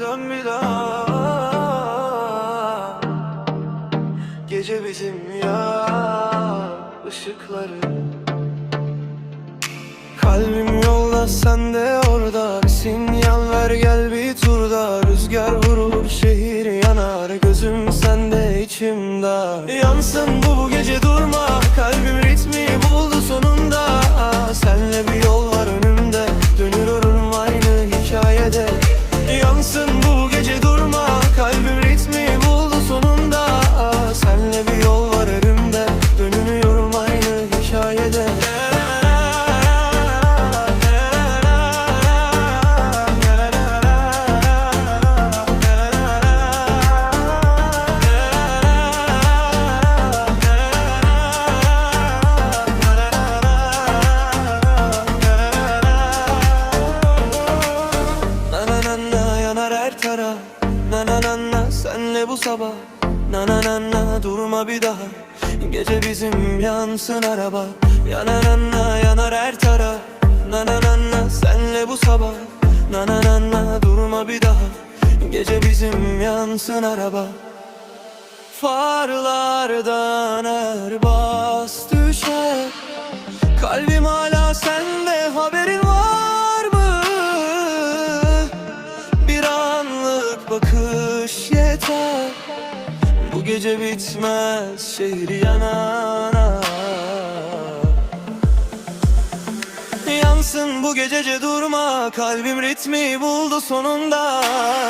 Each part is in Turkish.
dön bir daha. Gece bizim ya ışıkları. Kalbim yolda sen de orada. Sinyal ver gel bir turda Rüzgar vurur şehir yanar. Gözüm sende içimde Yansın bu bu gece durma Yansın bu bu sabah? Na na na na durma bir daha. Gece bizim yansın araba. Ya na na na yanar her taraf Na na na na senle bu sabah. Na na na na durma bir daha. Gece bizim yansın araba. Farlardan er bas düşer. Kalbim hala sende haberin var mı? Bir anlık bakış yeter Bu gece bitmez şehri yanana. Yansın bu gecece durma Kalbim ritmi buldu sonunda.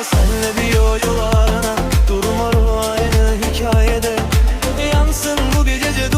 Senle bir yol yollarına Durma ruh aynı hikayede. Yansın bu gecece